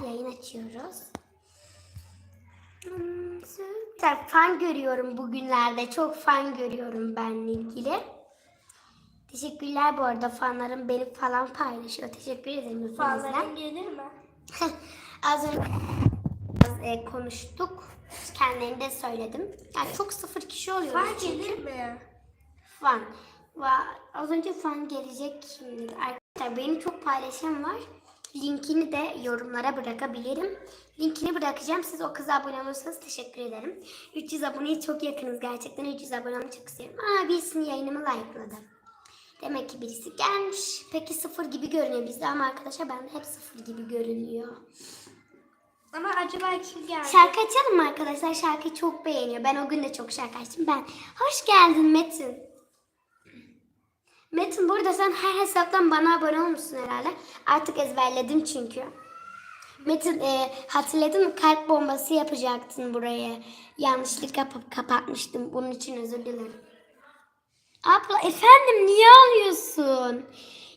yayın açıyoruz. Hmm. Fan görüyorum bugünlerde. Çok fan görüyorum benle ilgili. Teşekkürler bu arada fanlarım beni falan paylaşıyor. Teşekkür ederim. Fanların gelir mi? Az önce biraz, e, konuştuk. Kendilerine de söyledim. Yani çok sıfır kişi oluyoruz Fan çünkü. gelir mi? Fan. Va- Az önce fan gelecek şimdi. Arkadaşlar benim çok paylaşım var. Linkini de yorumlara bırakabilirim. Linkini bırakacağım. Siz o kıza abone olursanız teşekkür ederim. 300 aboneye çok yakınız gerçekten. 300 abone olmayı çok istiyorum. Aa birisinin yayınımı like'ladı. Demek ki birisi gelmiş. Peki sıfır gibi görünüyor bizde ama arkadaşlar bende hep sıfır gibi görünüyor. Ama acaba kim geldi? Şarkı açalım mı arkadaşlar? Şarkıyı çok beğeniyor. Ben o gün de çok şarkı açtım. Ben hoş geldin Metin. Metin burada sen her hesaptan bana abone olmuşsun herhalde. Artık ezberledim çünkü. Metin e, hatırladın mı? Kalp bombası yapacaktın buraya. Yanlışlıkla kap- kapatmıştım. Bunun için özür dilerim. Abla efendim niye ağlıyorsun?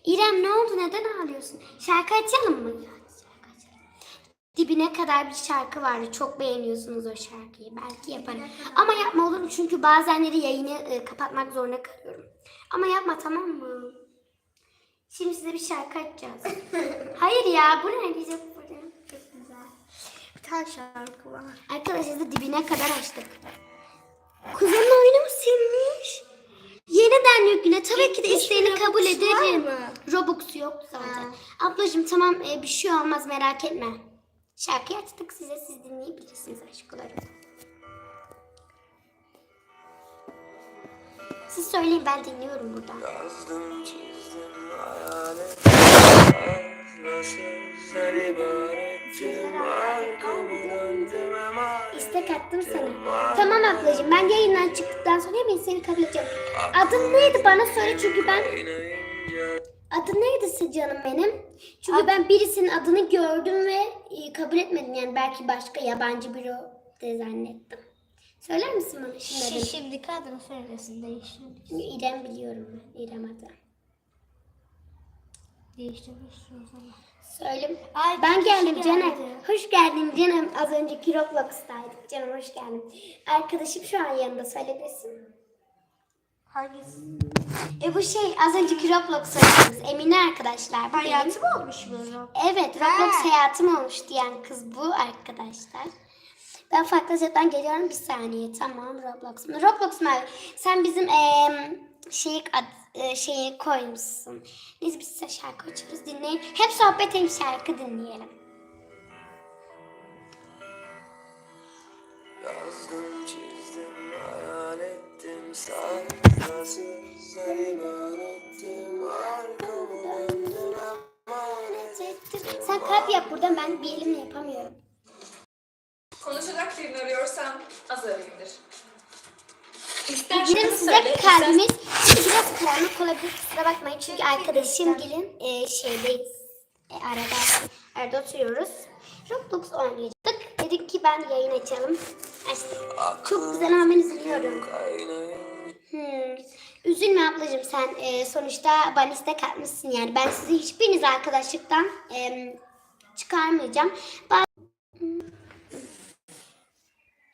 İrem ne oldu? Neden ağlıyorsun? Şarkı açalım mı? Dibine kadar bir şarkı vardı. Çok beğeniyorsunuz o şarkıyı. Belki yaparım. Ama yapma olur mu? Çünkü bazenleri yayını e, kapatmak zorunda kalıyorum. Ama yapma tamam mı? Şimdi size bir şarkı açacağız. Hayır ya bu ne diyecek burada? Çok güzel. Bir tane şarkı var. Arkadaşlar da dibine kadar açtık. Kuzenin oyunu mu silmiş? Yeniden yükle. Tabii ki de isteğini kabul Robux ederim. Robux yok zaten. Ablacığım tamam e, bir şey olmaz merak etme. Şarkıyı açtık size siz dinleyebilirsiniz aşklarım. Siz söyleyin ben dinliyorum buradan. Yazdım çizdim İstek attım sana. Tamam ablacığım ben yayından çıktıktan sonra hemen seni kabul edeceğim. Adın neydi bana söyle çünkü ben Adın neydi canım benim? Çünkü ben birisinin adını gördüm ve e, kabul etmedim. Yani belki başka yabancı biri de zannettim. Söyler misin bana şimdi adını? Şimdi kadın söylesin değiştirmiş. İrem biliyorum ben. İrem adı. Değiştirmiş o zaman. Söyle. Ay, ben geldim geldi. canım. Hoş geldin canım. Az önceki Roblox'taydık. Canım hoş geldin. Arkadaşım şu an yanında söyleyebilirsin. Hangisi? E bu şey az önceki Roblox oynadığımız Emine arkadaşlar. Bu benim. Olmuş bu? Evet, Roblox hayatım olmuş diyen kız bu arkadaşlar. Ben farklı hesaptan geliyorum bir saniye. Tamam Roblox. Roblox mu? Sen bizim eee şeyi, ad, e, şeyi koymuşsun. Biz biz size şarkı açıyoruz dinleyin. Hep sohbet hem şarkı dinleyelim. Yazdım çizdim hayal ettim nasıl sen kalp yap buradan ben bir elimle yapamıyorum. Konuşacak birini arıyorsan az arayındır. İster Bizim size söyle, kalbimiz biraz karanlık olabilir kusura bakmayın çünkü arkadaşım gelin e, şeydeyiz. E, arada, arada oturuyoruz. Roblox oynayacaktık. Dedik ki ben yayın açalım. Açtık. Çok güzel üzülüyorum. Kaynayınca Hmm. Üzülme ablacığım sen e, sonuçta bana istek atmışsın yani. Ben sizi hiçbiriniz arkadaşlıktan e, çıkarmayacağım. Ben...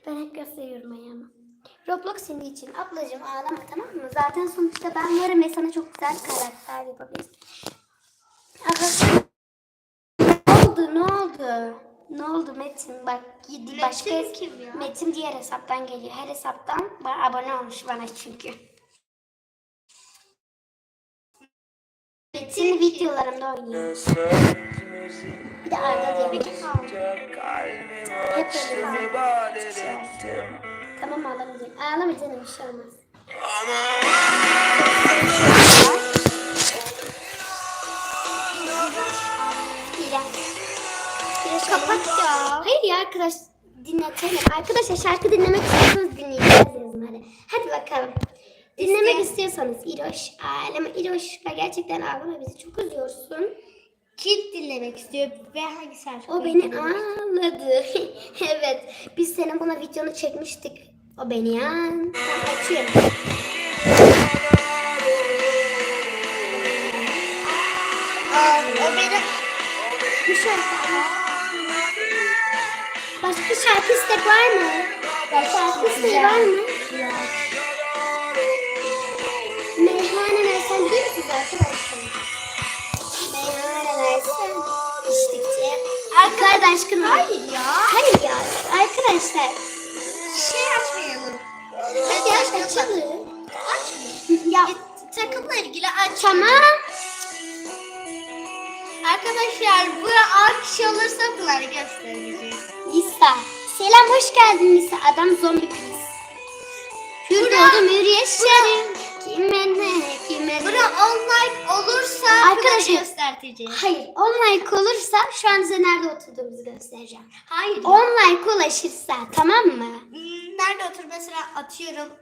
ben hep gösteriyorum ayağımı. Roblox senin için. Ablacığım ağlama tamam mı? Zaten sonuçta ben varım ve sana çok güzel karakter yapabiliriz. Abla ne oldu ne oldu? Ne oldu Metin? Bak yedi başka Metin kim ya? Metin diğer hesaptan geliyor. Her hesaptan bana abone olmuş bana çünkü. Metin videolarımda oynuyor. Söz Bir de Arda diye biri. kalbimi Hep öyle. ettim Tamam ağlamayacağım. Ağlama canım bir şey olmaz. Kapat ya. Hayır ya arkadaş dinletelim. Arkadaşlar şarkı dinlemek istiyorsanız yazın hadi. Hadi bakalım. Dinlemek istiyorsanız İroş. Ağlama İroş. Bak gerçekten ağlama bizi çok üzüyorsun. Kim dinlemek istiyor ve hangi şarkı? O beni ağladı. evet. Biz senin buna videonu çekmiştik. O beni yan. Tamam açıyorum. O beni... Bu şarkı. Başka şarkı istek var mı? Şarkı istek var mı? Meyhaneler sen değil misiniz arkadaşlar? Meyhaneler sen içtikçe. Arkadaş aşkına. Hayır ya. Hayır ya arkadaşlar. Şey açmayalım. Hadi aç açalım. Açmayalım. Ya Takımla ilgili aç. tamam. Arkadaşlar bu alkış olursa bunları göstereceğiz. Lisa. Selam hoş geldin Lisa. Adam zombi kız. Hür doğdum hür yaşarım. Kime ne kime ne. Bura online olursa Arkadaşlar- bunları göstereceğiz. Hayır online olursa şu an size nerede oturduğumuzu göstereceğim. Hayır. Online ulaşırsa tamam mı? Hmm, Nerede otur mesela atıyorum.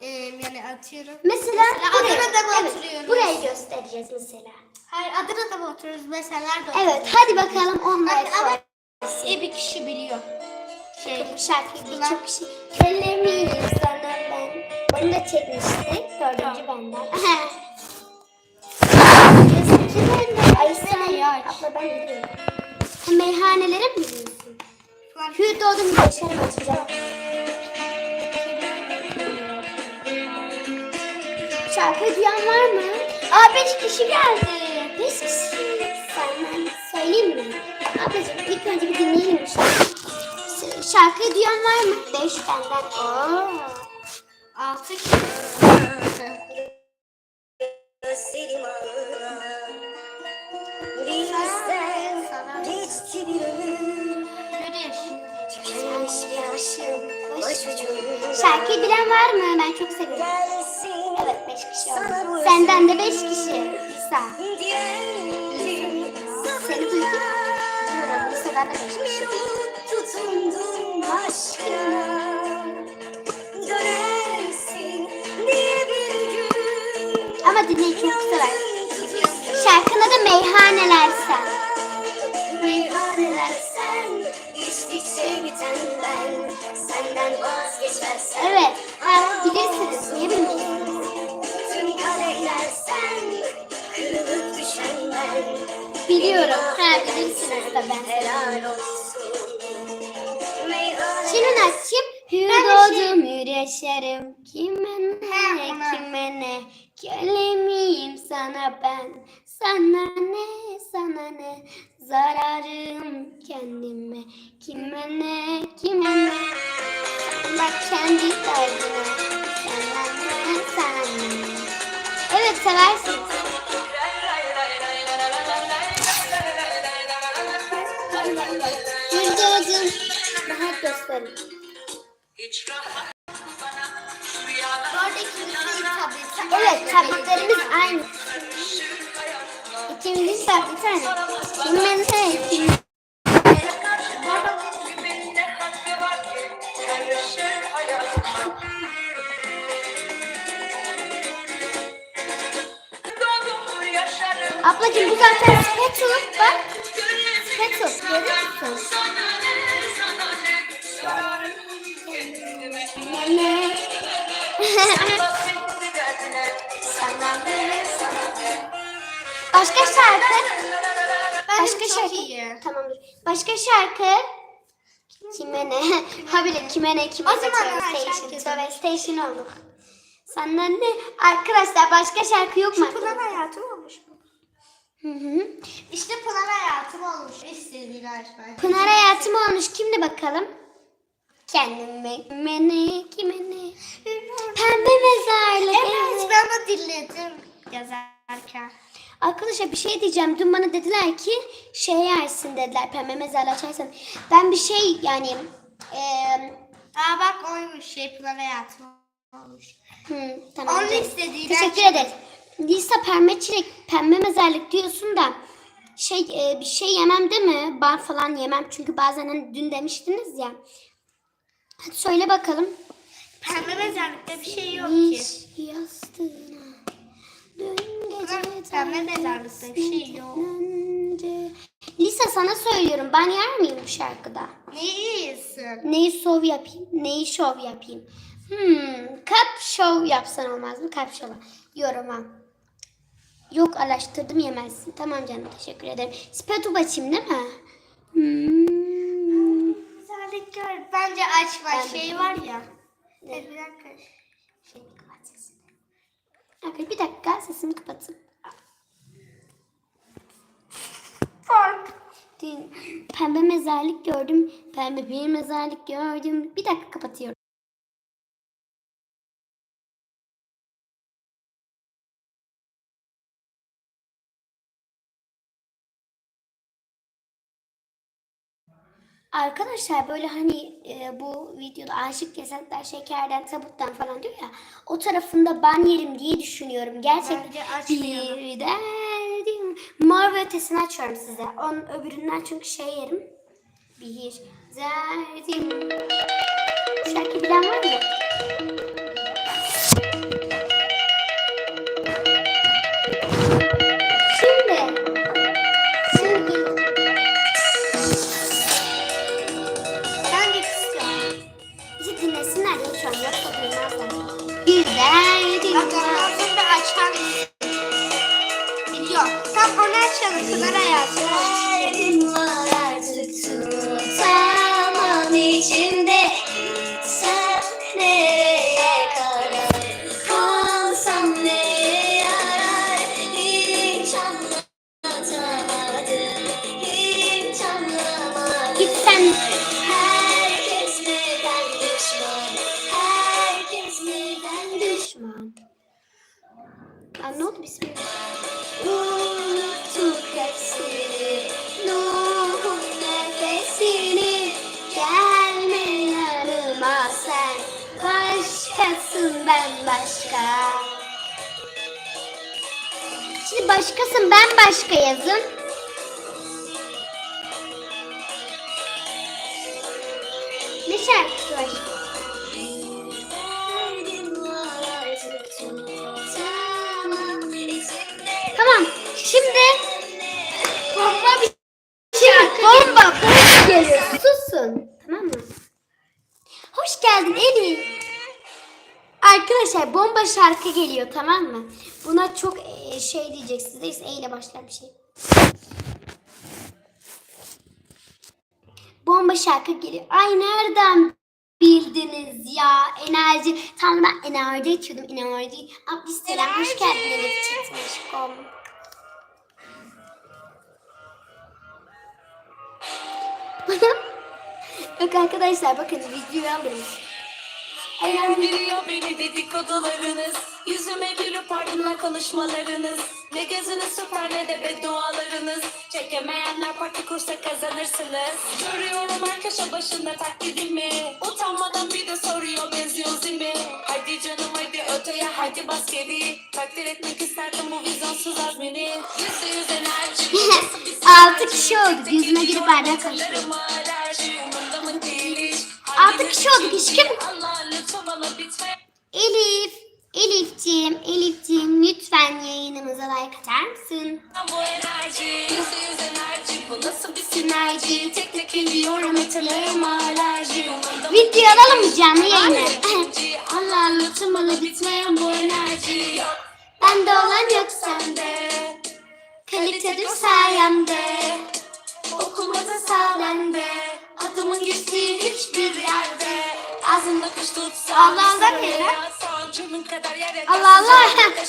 Ee, yani atıyorum. Mesela, Adana'da mı evet, oturuyoruz? burayı göstereceğiz mesela. Hayır Adana'da mı oturuyoruz mesela nerede Evet hadi bakalım online Ama- ama- bir kişi biliyor. Şey. Bu şarkıyı Ulan. birçok kişi. Ellemiyim sana ben. Bunu da çekmiştik. Dördüncü benden. Yazıcı benden. Ay sen ya. Abla ben de diyorum. Ha, Meyhanelere mi gidiyorsun? Hür doğdum yaşarım açacağım. Şarkı duyan var mı? Aa beş kişi geldi. Beş kişi. Senden söyleyeyim mi? Ablacığım ilk önce bir dinleyelim bu şarkıyı. Duyan var mı? Beş benden. Oo. Altı. Sana. Hür yaşıyor. Şarkıyı bilen var mı? Ben çok seviyorum. Evet beş kişi oldu. Senden de beş kişi. İsa. Seni duydum. Duyuyorum. Lisa'dan da beş kişi. Tutundum aşkına Dönersin diye bir gün Ama dinleyin çok sever. Şarkının adı Meyhaneler Sen. Meyhaneler sen İçtikçe biten ben Senden vazgeçersem Evet. Ha, bilirsiniz. Niye bilmiyorsunuz? Tüm kadehler sen Biliyorum. Ha bilirsiniz Meyhaneler Şimdi açayım. Hür doğdum hür yaşarım. Kime ne kime ne. Köle miyim sana ben. Sana ne sana ne. Zararım kendime. Kime ne kime ne. Bak kendi derdine. Sana ne sana ne. Evet seversiniz. Hür doğdum. Daha tableti. Evet, tabletlerimiz aynı. İkimizin tableti aynı. Kimin ne? Ablacığım bu zaten spatula. Bak. Ne? Başka şarkı? Başka şarkı. Tamamdır. Başka şarkı? Kime ne? ha bile kime ne kime O ne zaman Travel ben Station. Travel Station olduk. Senden ne? Arkadaşlar başka şarkı yok mu? Pınar hayatım? Hı hı. İşte Pınar hayatım olmuş. İstediğini açmayı. Pınar hayatım olmuş. Kimdi bakalım? Kendime kime ne kime ne? Pembe mezarlık. Evet ben de dinledim yazarken. Arkadaşlar bir şey diyeceğim. Dün bana dediler ki şey yersin dediler. Pembe mezarlığı açarsan. Ben bir şey yani eee Aa bak oymuş şey Pınar hayatım olmuş. Hı, tamam. Onun canım. Teşekkür açalım. Lisa pembe çilek, pembe mezarlık diyorsun da şey e, bir şey yemem değil mi? Bar falan yemem çünkü bazen hani dün demiştiniz ya. Hadi söyle bakalım. Pembe mezarlıkta bir şey yok ki. Yastığına dün gece pembe mezarlıkta bir şey yok. Lisa sana söylüyorum ben yer miyim bu şarkıda? Ne yiyorsun? Neyi şov yapayım? Neyi şov yapayım? Hmm, kalp şov yapsan olmaz mı? Kalp şova. Yoruma. Yok araştırdım yemezsin. Tamam canım teşekkür ederim. Spatula açayım değil mi? Hmm. Mezarlık açma şey var ya. Ne? Bir dakika. Şey, kapat sesini. Arkadaşlar bir dakika sesimi kapatın. Dün pembe mezarlık gördüm. Pembe bir mezarlık gördüm. Bir dakika kapatıyorum. Arkadaşlar böyle hani e, bu videoda aşık yasaktlar şekerden tabuttan falan diyor ya o tarafında ban yerim diye düşünüyorum. Gerçekten bir derdim. Mor ve ötesini açıyorum size. Onun öbüründen çünkü şey yerim. Bir derdim. Bu şarkıyı bilen var mı? Onu açalım. Pınar hayatı. Derdim başkasın ben başka yazın. Ne şarkısı var? Tamam. Şimdi bomba bir Şimdi bomba bomba geliyor. Susun. Tamam mı? Hoş geldin Elif. Arkadaşlar bomba şarkı geliyor tamam mı? Buna çok e, şey diyeceksiniz. E ile başlayan bir şey. Bomba şarkı geliyor. Ay nereden bildiniz ya? Enerji. Tam ben enerji içiyordum. Enerji. Abdü selam. Hoş geldin Elif çıkmış. Kom. Yok arkadaşlar bakın videoyu alırım. Biliyor beni dedikodularınız Yüzüme gülüp ardından konuşmalarınız Ne gözünüz süper ne de beddualarınız Çekemeyenler parti kursa kazanırsınız. Görüyorum her köşe başında taklidimi Utanmadan bir de soruyor benziyor zimi. Hadi canım hadi öteye hadi bas geri. Takdir etmek isterdim bu vizyonsuz azmini. Yüzde yüz enerji Altı kişi olduk, yüzüme girip bardak karıştırıyor. Altı kişi olduk, hiç kim- Elif, Elifciğim, Elifciğim lütfen yayınımıza like atar mısın? Bu enerji, yüzde yüz enerji Bu nasıl bir sinerji Tek tek ediyorum hatırlarım alerji Video alalım mı canlı yayına? Allah bana bitmeyen bu enerji Yok Bende olan yok sende. Kalitedir sayemde. Okumada sağlende Adımın geçtiği hiçbir yerde Ağzımda kuş tutsa Allah Allah ne lan? Canın kadar yere Allah Allah.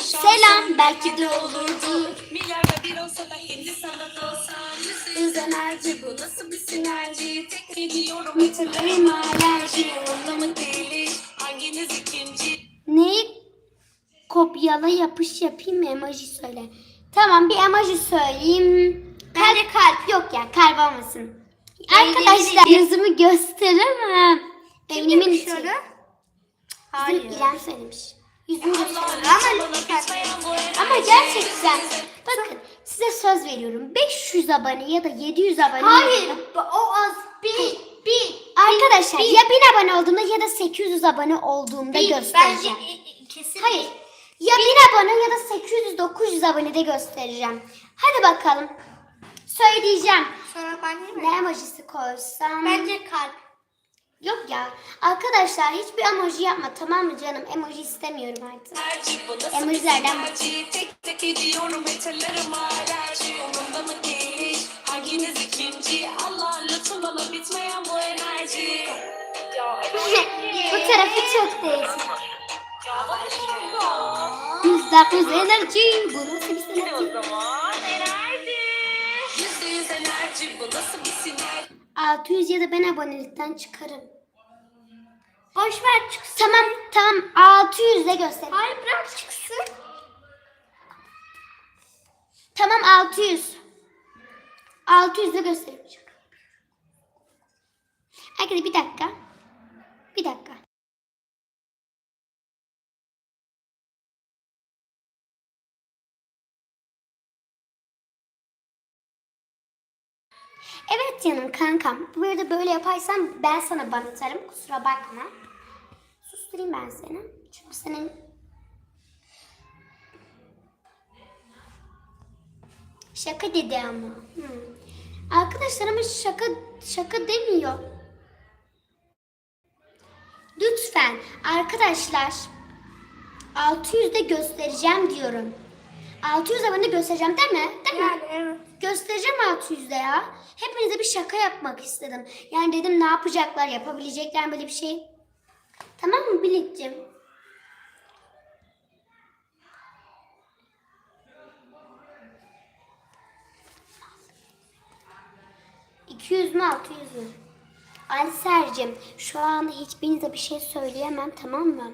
Selam, belki de olurdu. Milyarda bir olsa da Hindistan'da Yüzde yüz enerji bu nasıl bir sinerji Tek ediyorum hatırlarım alerji Umurumda mı değil hanginiz ikinci Neyi kopyala yapış yapayım mı emoji söyle. Tamam bir emoji söyleyeyim. Kalp kalp yok ya kalp olmasın. Arkadaşlar yazımı gösteremem. Evlimin için. Hayır. Hayır. İrem söylemiş. Yüzümü gösteremem. enerji Ama gerçekten bakın size söz veriyorum. 500 abone ya da 700 abone. Hayır. O az. Bir. Bir. Arkadaşlar ya 1000 abone olduğumda ya da 800 abone olduğumda. Bence göstereceğim. e, e, kesin. Hayır. Ya 1000 abone ya da 800-900 abonede göstereceğim. Hadi bakalım. Söyleyeceğim. Sonra ben? Ne emojisi koysam? Bence kalp. Yok ya. Arkadaşlar hiçbir emoji yapma tamam mı canım? Emoji istemiyorum artık. Emojilerden Tek tek ediyorum hatırlarım alerji Umurumda mı değil hiç hanginiz ikinci Allah lütfen bana bitmeyen bu enerji enerji. Bu tarafı çok değişik. Ya bana şimdi o. Yüz dokuz enerji bu nasıl bir sinerji? 600 ya da ben abonelikten çıkarım. Boş ver çıksın. Tamam tamam 600'de göster. Hayır bırak çıksın. Tamam 600. 600'de göstereyim. Arkadaşlar bir dakika. Bir dakika. Evet canım kankam. Bu arada böyle yaparsan ben sana ban atarım. Kusura bakma. Susturayım ben seni. Çünkü senin Şaka dedi ama. Hmm. Arkadaşlar ama şaka şaka demiyor. Lütfen arkadaşlar 600'de göstereceğim diyorum. 600 abone göstereceğim değil mi? Değil mi? Yani evet. Göstereceğim 600'de ya. Hepinize bir şaka yapmak istedim. Yani dedim ne yapacaklar, yapabilecekler mi böyle bir şey. Tamam mı Bilik'cim? ...200 mü 600 mü? Ali Sercim şu anda hiçbirinize bir şey söyleyemem tamam mı?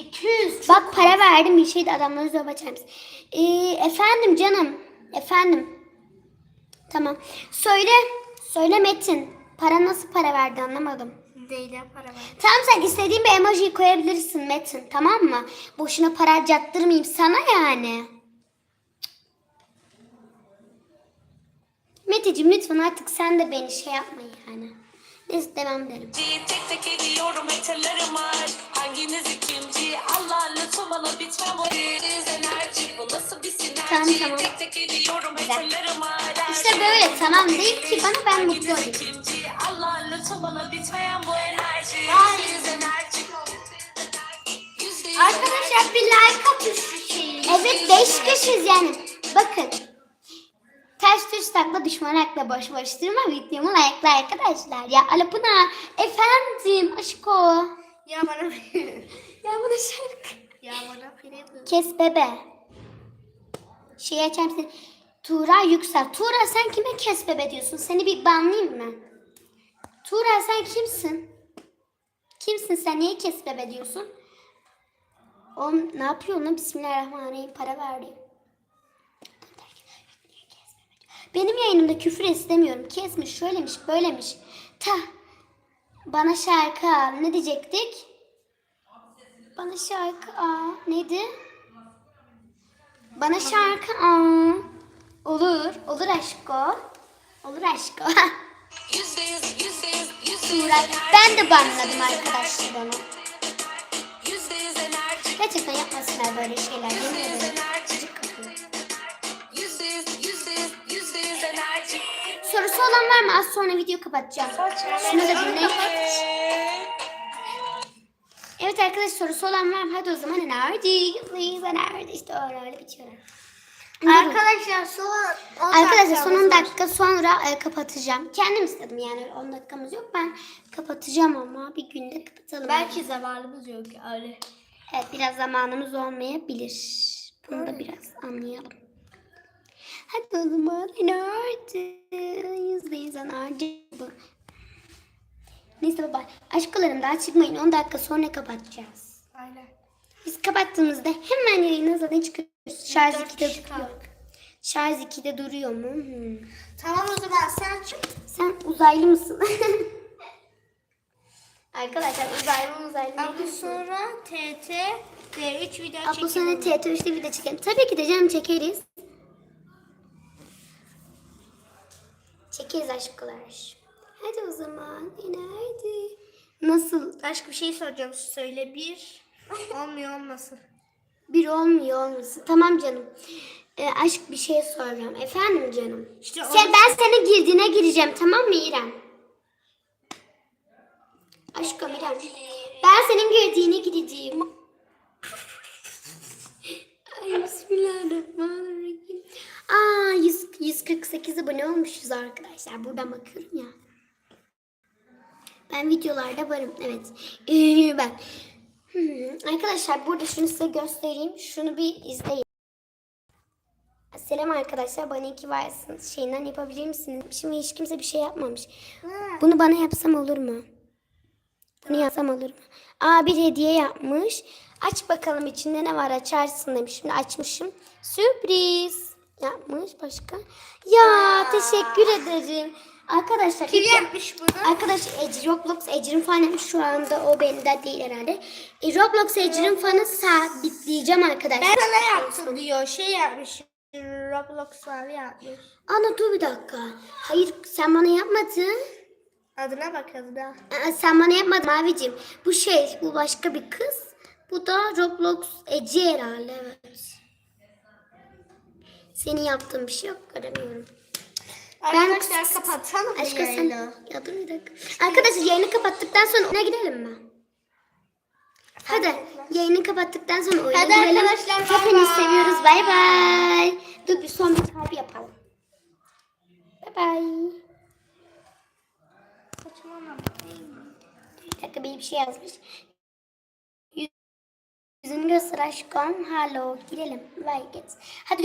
200. Bak para verdim bir şey de adamları zorba mısın? Ee, efendim canım. Efendim. Tamam. Söyle. Söyle Metin. Para nasıl para verdi anlamadım. Değil para ver. Tamam sen istediğin bir emoji koyabilirsin Metin tamam mı? Boşuna para harcattırmayayım sana yani. Meteciğim lütfen artık sen de beni şey yapma yani. Devam edelim. Tek tek ediyorum hatırlarıma Hanginiz ikinci Allah lütfen bana bitmem o Yüz enerji bu nasıl bir sinerji Tamam, tamam. Tek tek ediyorum hatırlarıma İşte böyle tamam değil ki bana ben mutlu olayım. Allah lütfen bana bitmeyen bu enerji yüz Arkadaşlar bir like atın şu şeyi. Evet 5 kişiyiz yani. Bakın. Ters düz takla düşman akla boş durma videomu like'la arkadaşlar. Ya Alapına efendim aşko. Ya bana Ya bana şarkı. Ya bana Kes bebe. Şey açar mısın? Tuğra Yüksel. Tuğra sen kime kes bebe diyorsun? Seni bir banlayayım mı? Tuğra sen kimsin? Kimsin sen? Niye kes bebe diyorsun? Oğlum ne yapıyor lan? Bismillahirrahmanirrahim. Para verdi. Benim yayınımda küfür istemiyorum. Kesmiş, şöylemiş, böylemiş. Ta. Bana şarkı al. Ne diyecektik? Bana şarkı al. Neydi? Bana şarkı al. Olur. Olur aşko. Olur aşko. Yüzde yüz yüzde yüz yüzde yüz Tuğra. Ben de banladım arkadaşlar onu. Gerçekten yapmasınlar böyle şeyler. Yemin ederim. Sorusu olan var mı? Az sonra video kapatacağım. Şunu da dinleyin. Evet arkadaşlar sorusu olan var mı? Hadi o zaman enerji. Please enerji. İşte öyle öyle bitiyor. Arkadaşlar son 10 Arkadaşlar son 10 dakikamız var. dakika sonra e, kapatacağım. Kendim istedim yani 10 dakikamız yok. Ben kapatacağım ama bir günde kapatalım. Belki zamanımız yok öyle. Evet biraz zamanımız olmayabilir. Bunu da biraz anlayalım. Hadi o zaman enerji. Yüzde yüz enerji bu. Neyse baba aşklarım daha çıkmayın 10 dakika sonra kapatacağız. Aynen. Biz kapattığımızda hemen yayına zaten çıkıyoruz. Şarj Dört 2'de kişi duruyor. Şarj 2'de duruyor mu? Hmm. Tamam o zaman sen çık. Sen uzaylı mısın? Arkadaşlar uzaylı uzaylı değil. sonra TT D3 video çekelim. sonra TT3'te video çekelim. Tabii ki de canım çekeriz. Çekeriz aşklar. Hadi o zaman. Hadi. Nasıl? Başka bir şey soracağım söyle bir. Olmuyor olmasın. Bir olmuyor olmasın. Tamam canım. Ee, aşk bir şey soracağım. Efendim canım. İşte Sen, ben senin girdiğine gireceğim tamam mı İrem? Aşkım İrem. Ben senin girdiğine gireceğim. Ay bismillahirrahmanirrahim. Aa 100, 148 abone olmuşuz arkadaşlar. Buradan bakıyorum ya. Ben videolarda varım. Evet. Ee, ben. Hmm, Arkadaşlar burada şunu size göstereyim. Şunu bir izleyin. Selam arkadaşlar. Bana iki varsınız. Şeyinden yapabilir misiniz? Şimdi hiç kimse bir şey yapmamış. Bunu bana yapsam olur mu? Bunu yapsam olur mu? Aa bir hediye yapmış. Aç bakalım içinde ne var açarsın demiş. Şimdi açmışım. Sürpriz yapmış başka. Ya teşekkür ederim. Arkadaşlar Kim yapmış bunu? Arkadaşlar Ece, Roblox Ecrin fan yapmış. Şu anda o bende değil herhalde. E, Roblox Ecrin fanı sabitleyeceğim arkadaşlar. Ben sana yaptım diyor. Şey yapmış. Roblox mavi yapmış. Ana dur bir dakika. Hayır sen bana yapmadın. Adına bak adına. Aa, sen bana yapmadın abicim. Bu şey bu başka bir kız. Bu da Roblox Ece herhalde evet. Senin yaptığın bir şey yok göremiyorum. Arkadaşlar kapatalım mı Aşkım sen... yayını? Ya dur bir dakika. Arkadaşlar yayını kapattıktan sonra oyuna gidelim mi? Hadi yayını kapattıktan sonra oyuna Hadi girelim. arkadaşlar, bay Hepinizi bay. seviyoruz. Bay bay. Dur bir son bir kalp yapalım. Bay bay. Bir dakika bir şey yazmış. Yüzünü göster aşkım. Hello. Girelim. Like it. Hadi